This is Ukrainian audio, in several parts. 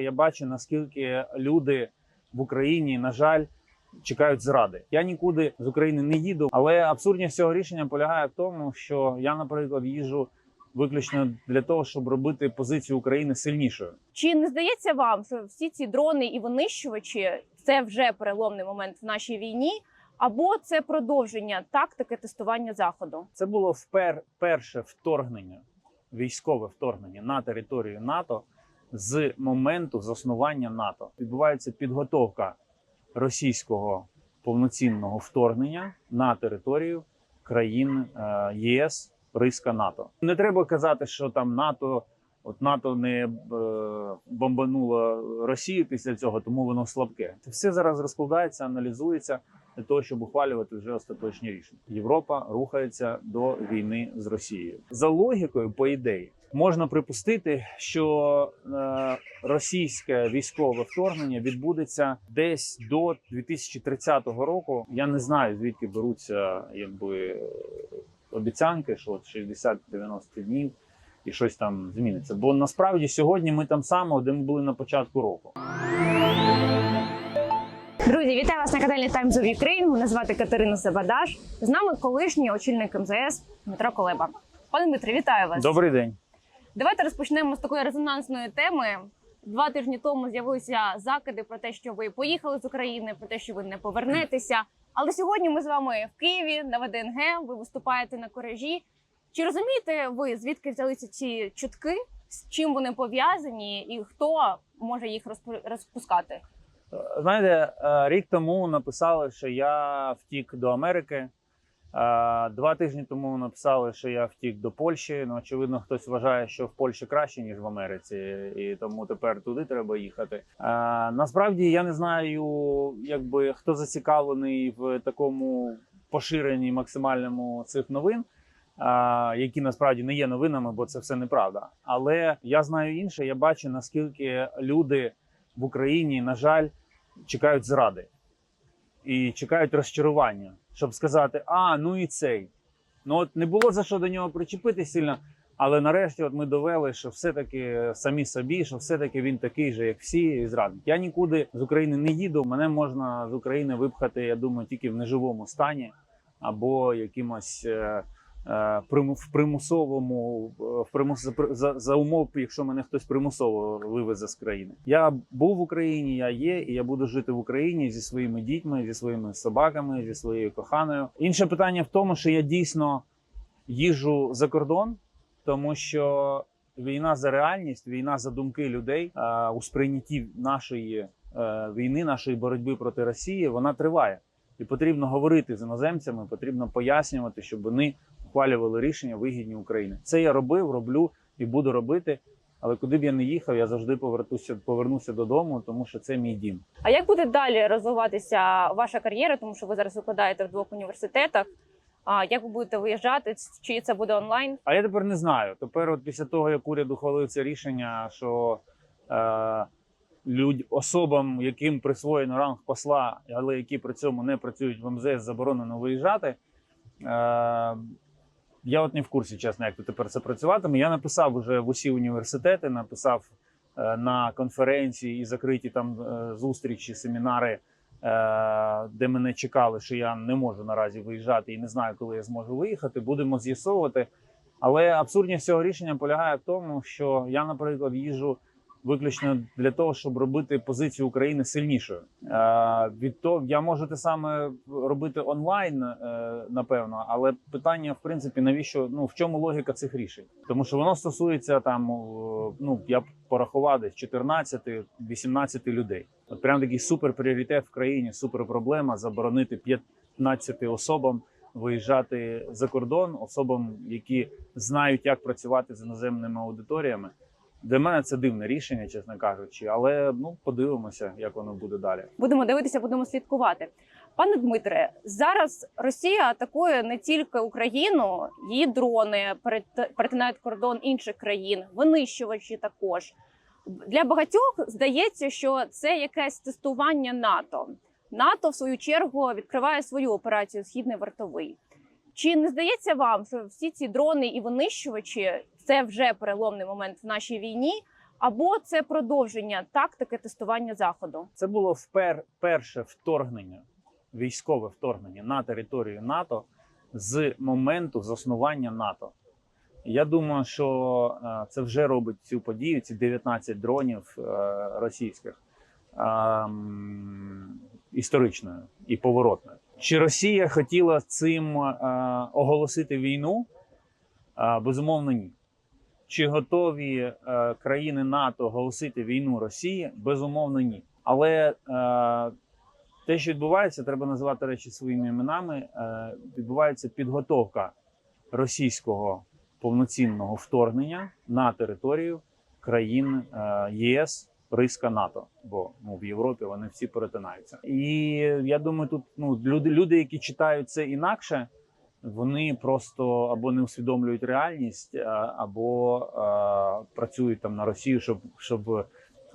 Я бачу, наскільки люди в Україні, на жаль, чекають зради. Я нікуди з України не їду, але абсурдність цього рішення полягає в тому, що я, наприклад, їжджу виключно для того, щоб робити позицію України сильнішою. Чи не здається вам, що всі ці дрони і винищувачі це вже переломний момент в нашій війні, або це продовження тактики тестування заходу? Це було впер перше вторгнення, військове вторгнення на територію НАТО з моменту заснування НАТО. Відбувається підготовка російського повноцінного вторгнення на територію країн е, ЄС, Риска НАТО. Не треба казати, що там НАТО. От НАТО не е, бомбануло Росію після цього, тому воно слабке. Це все зараз розкладається, аналізується для того, щоб ухвалювати вже остаточні рішення. Європа рухається до війни з Росією. За логікою, по ідеї, можна припустити, що е, російське військове вторгнення відбудеться десь до 2030 року. Я не знаю звідки беруться якби обіцянки, що от 60-90 днів. І щось там зміниться. Бо насправді сьогодні ми там само, де ми були на початку року. Друзі, вітаю вас на каналі Times of Ukraine. Мене звати Катерина Сабадаш. З нами колишній очільник МЗС Дмитро Колеба. Пане Дмитре, вітаю вас. Добрий день. Давайте розпочнемо з такої резонансної теми. Два тижні тому з'явилися закиди про те, що ви поїхали з України, про те, що ви не повернетеся. Але сьогодні ми з вами в Києві на ВДНГ. Ви виступаєте на коражі. Чи розумієте ви, звідки взялися ці чутки, з чим вони пов'язані, і хто може їх розпу- розпускати? Знаєте, е, рік тому написали, що я втік до Америки. Е, Два тижні тому написали, що я втік до Польщі. Ну, очевидно, хтось вважає, що в Польщі краще, ніж в Америці, і тому тепер туди треба їхати. Е, Насправді я не знаю, якби хто зацікавлений в такому поширенні максимальному цих новин. Які насправді не є новинами, бо це все неправда. Але я знаю інше. Я бачу наскільки люди в Україні, на жаль, чекають зради і чекають розчарування, щоб сказати: а ну і цей. Ну от не було за що до нього причепити сильно. Але нарешті, от ми довели, що все-таки самі собі, що все-таки він такий же, як всі, і зрадник. Я нікуди з України не їду. Мене можна з України випхати, я думаю, тільки в неживому стані або якимось. Е, В примусовому е, в примус за, за, умов, якщо мене хтось примусово вивезе з країни. Я був в Україні, я є, і я буду жити в Україні зі своїми дітьми, зі своїми собаками, зі своєю коханою. Інше питання в тому, що я дійсно їжу за кордон, тому що війна за реальність, війна за думки людей е, у сприйнятті нашої війни, нашої боротьби проти Росії, вона триває. І потрібно говорити з іноземцями, потрібно пояснювати, щоб вони ухвалювали рішення вигідні України. Це я робив, роблю і буду робити. Але куди б я не їхав, я завжди повернуся, повернуся додому, тому що це мій дім. А як буде далі розвиватися ваша кар'єра? Тому що ви зараз викладаєте в двох університетах. А як ви будете виїжджати? Чи це буде онлайн? А я тепер не знаю. Тепер, от після того, як уряд ухвалив це рішення, що е, люд, особам, яким присвоєно ранг посла, але які при цьому не працюють в МЗС, заборонено виїжджати. Е, я от не в курсі, чесно, як тепер це працюватиме. Я написав вже в усі університети, написав е, на конференції і закриті там е, зустрічі, семінари, е, де мене чекали, що я не можу наразі виїжджати і не знаю, коли я зможу виїхати. Будемо з'ясовувати. Але абсурдність цього рішення полягає в тому, що я, наприклад, їжджу виключно для того, щоб робити позицію України сильнішою. Е, від того я можу те саме робити онлайн, е, напевно, але питання, в принципі, навіщо ну в чому логіка цих рішень? Тому що воно стосується там, ну я порахував десь 14-18 людей. От прям такий супер пріоритет в країні, супер проблема заборонити 15 особам виїжджати за кордон, особам, які знають, як працювати з іноземними аудиторіями. Для мене це дивне рішення, чесно кажучи, але ну подивимося, як воно буде далі. Будемо дивитися, будемо слідкувати. Пане Дмитре, зараз Росія атакує не тільки Україну, її дрони перет- перетинають кордон інших країн, винищувачі також. Для багатьох здається, що це якесь тестування НАТО. НАТО, в свою чергу, відкриває свою операцію Східний вартовий. Чи не здається вам, що всі ці дрони і винищувачі це вже переломний момент в нашій війні? або це продовження тактики тестування заходу? Це було впер, перше вторгнення, військове вторгнення на територію НАТО з моменту заснування НАТО. Я думаю, що е, це вже робить цю подію, ці 19 дронів е, російських е, історичною і поворотною. Чи Росія хотіла цим е, оголосити війну? Безумовно, ні. Чи готові е, країни НАТО оголосити війну Росії? Безумовно, ні. Але е, те, що відбувається, треба називати речі своїми іменами. Е, відбувається підготовка російського повноцінного вторгнення на територію країн е, єС. Риска НАТО, бо ну в Європі вони всі перетинаються, і я думаю, тут ну люди, люди, які читають це інакше, вони просто або не усвідомлюють реальність, або а, працюють там на Росію, щоб, щоб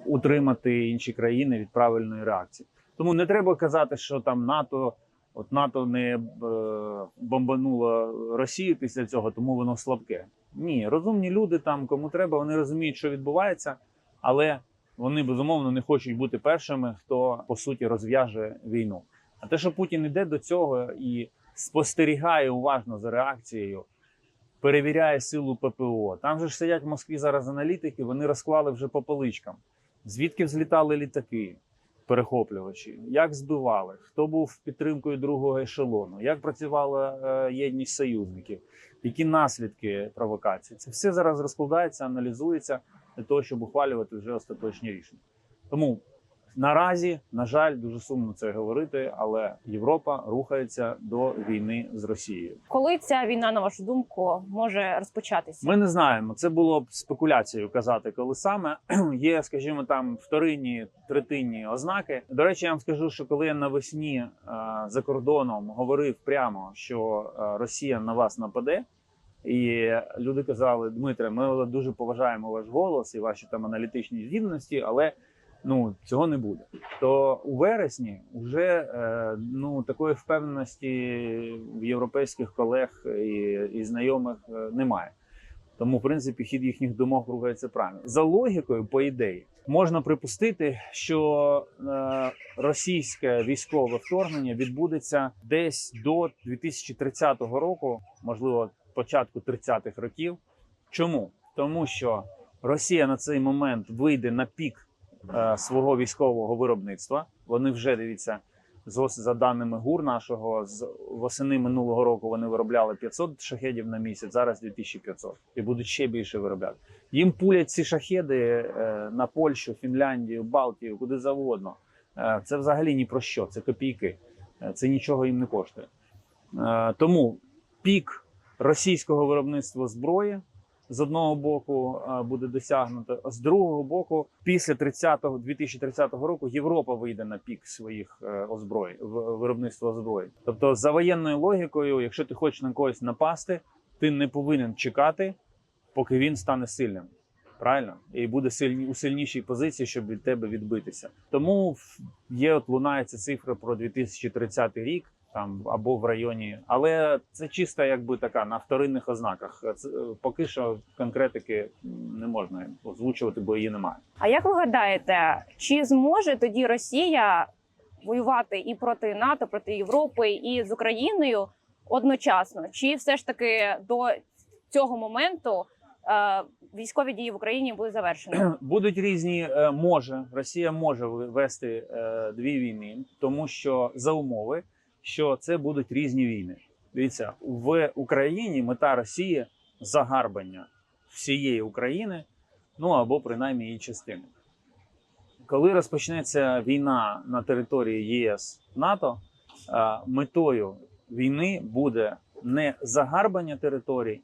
утримати інші країни від правильної реакції. Тому не треба казати, що там НАТО, от НАТО не е, бомбануло Росію після цього, тому воно слабке. Ні, розумні люди там, кому треба, вони розуміють, що відбувається, але вони безумовно не хочуть бути першими, хто по суті розв'яже війну. А те, що Путін іде до цього і спостерігає уважно за реакцією, перевіряє силу ППО. Там же ж сидять в Москві зараз аналітики, вони розклали вже по поличкам. Звідки взлітали літаки, перехоплювачі, як збивали, хто був підтримкою другого ешелону, як працювала е, єдність союзників, які наслідки провокації. Це все зараз розкладається, аналізується для того, щоб ухвалювати вже остаточні рішення. Тому Наразі, на жаль, дуже сумно це говорити, але Європа рухається до війни з Росією. Коли ця війна, на вашу думку, може розпочатися? Ми не знаємо. Це було б спекуляцією казати, коли саме є, скажімо, там вторинні, третинні ознаки. До речі, я вам скажу, що коли я навесні е, за кордоном говорив прямо, що е, Росія на вас нападе. І люди казали: Дмитре, ми дуже поважаємо ваш голос і ваші там аналітичні здібності, але ну цього не буде. То у вересні вже е, ну такої впевненості в європейських колег і, і знайомих е, немає. Тому, в принципі, хід їхніх думок рухається правильно. За логікою, по ідеї, можна припустити, що е, російське військове вторгнення відбудеться десь до 2030 року, можливо, початку 30-х років. Чому? Тому що Росія на цей момент вийде на пік е, свого військового виробництва. Вони вже дивіться з за даними ГУР нашого з восени минулого року вони виробляли 500 шахедів на місяць, зараз 2500 і будуть ще більше виробляти. Їм пулять ці шахеди е, на Польщу, Фінляндію, Балтію, куди завгодно. Е, це взагалі ні про що, це копійки. Е, Це нічого їм не коштує. Тому пік російського виробництва зброї з одного боку е, буде досягнуто, а з другого боку, після 30-го, 2030 року Європа вийде на пік своїх е, озброй в- виробництва озброї. Тобто, за воєнною логікою, якщо ти хочеш на когось напасти, ти не повинен чекати, поки він стане сильним. Правильно, і буде сильні у сильнішій позиції, щоб від тебе відбитися. Тому є от лунається цифра про 2030 рік, там або в районі, але це чисто якби така на вторинних ознаках. Це, е, поки що конкретики не можна озвучувати, бо її немає. А як ви гадаєте, чи зможе тоді Росія воювати і проти НАТО, проти Європи, і з Україною одночасно? Чи все ж таки до цього моменту е, військові дії в Україні будуть завершені? Будуть різні е, може Росія може вести дві війни, тому що за умови, що це будуть різні війни. Дивіться, в Україні мета Росії загарбання всієї України, ну або принаймні її частини. Коли розпочнеться війна на території ЄС НАТО, е, метою війни буде не загарбання територій,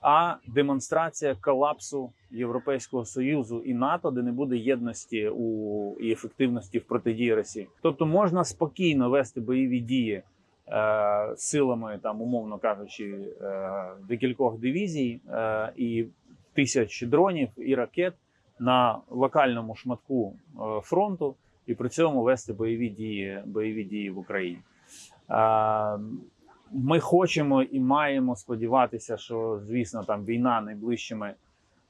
а демонстрація колапсу Європейського союзу і НАТО, де не буде єдності у і ефективності в протидії Росії. Тобто можна спокійно вести бойові дії е, силами, там умовно кажучи, е, декількох дивізій е, і тисяч дронів і ракет на локальному шматку е, фронту, і при цьому вести бойові дії, бойові дії в Україні. Е, ми хочемо і маємо сподіватися, що звісно там війна найближчими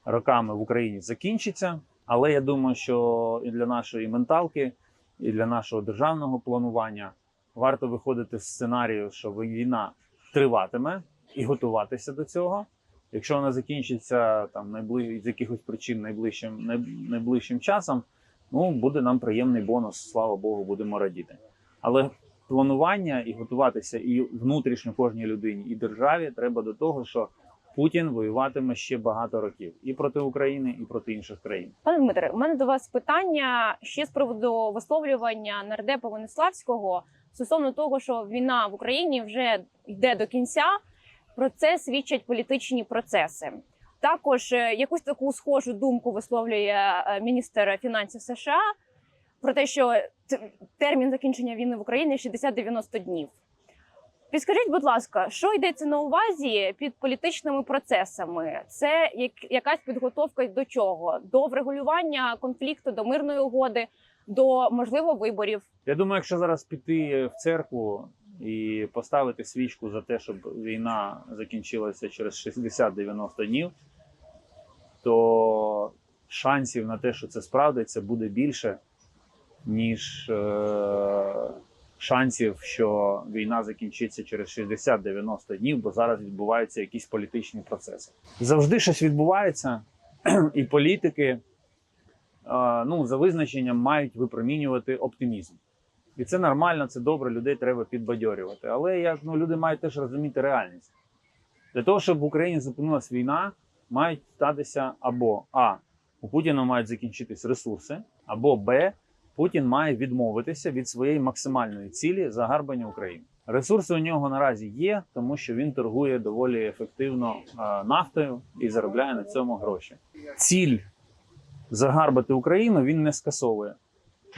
роками в Україні закінчиться. Але я думаю, що і для нашої менталки, і для нашого державного планування варто виходити з сценарію, що війна триватиме і готуватися до цього. Якщо вона закінчиться там найбли... з якихось причин найближчим, найближчим часом, ну буде нам приємний бонус, слава Богу, будемо радіти. Але планування і готуватися і внутрішньо кожній людині, і державі треба до того, що Путін воюватиме ще багато років і проти України, і проти інших країн. Пане Дмитре, у мене до вас питання ще з приводу висловлювання нардепа Венеславського стосовно того, що війна в Україні вже йде до кінця. Про це свідчать політичні процеси. Також е, якусь таку схожу думку висловлює е, міністр фінансів США про те, що термін закінчення війни в Україні 60-90 днів. Підскажіть, будь ласка, що йдеться на увазі під політичними процесами? Це як, якась підготовка до чого? До врегулювання конфлікту, до мирної угоди, до можливо виборів. Я думаю, якщо зараз піти в церкву і поставити свічку за те, щоб війна закінчилася через 60-90 днів, то шансів на те, що це справдиться, буде більше, ніж е- шансів, що війна закінчиться через 60-90 днів, бо зараз відбуваються якісь політичні процеси. Завжди щось відбувається, і політики ну, за визначенням мають випромінювати оптимізм. І це нормально, це добре, людей треба підбадьорювати. Але як ну, люди мають теж розуміти реальність. Для того, щоб в Україні зупинилась війна, мають статися або А. У Путіна мають закінчитись ресурси, або Б. Путін має відмовитися від своєї максимальної цілі загарбання України. Ресурси у нього наразі є, тому що він торгує доволі ефективно е, нафтою і заробляє на цьому гроші. Ціль загарбати Україну він не скасовує.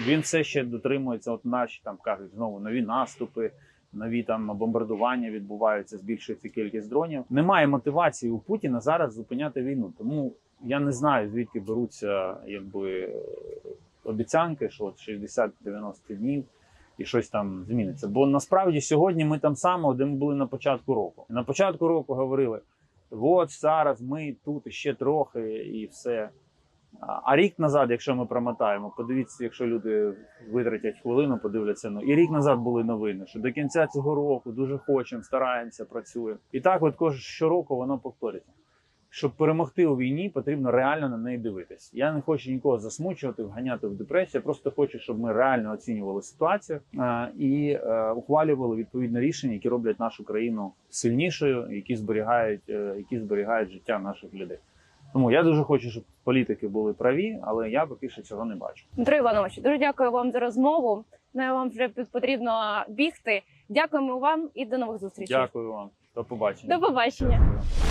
Він все ще дотримується. От наші там кажуть знову нові наступи, нові там бомбардування відбуваються, збільшується кількість дронів. Немає мотивації у Путіна зараз зупиняти війну. Тому я не знаю звідки беруться якби обіцянки, що от 60-90 днів. І щось там зміниться. Бо насправді сьогодні ми там само, де ми були на початку року. На початку року говорили: от зараз ми тут ще трохи і все. А рік назад, якщо ми промотаємо, подивіться, якщо люди витратять хвилину, подивляться. Ну і рік назад були новини, що до кінця цього року дуже хочемо, стараємося, працюємо. І так, от кож щороку воно повторюється. Щоб перемогти у війні, потрібно реально на неї дивитись. Я не хочу нікого засмучувати, вганяти в депресію. Я просто хочу, щоб ми реально оцінювали ситуацію е, і е, ухвалювали відповідне рішення, які роблять нашу країну сильнішою, які зберігають, е, які зберігають життя наших людей. Тому я дуже хочу, щоб політики були праві, але я поки що цього не бачу. Дмитро Іванович, дуже дякую вам за розмову. Знаю, вам вже потрібно бігти. Дякуємо вам і до нових зустрічей. Дякую вам. До побачення. До побачення. Дякую.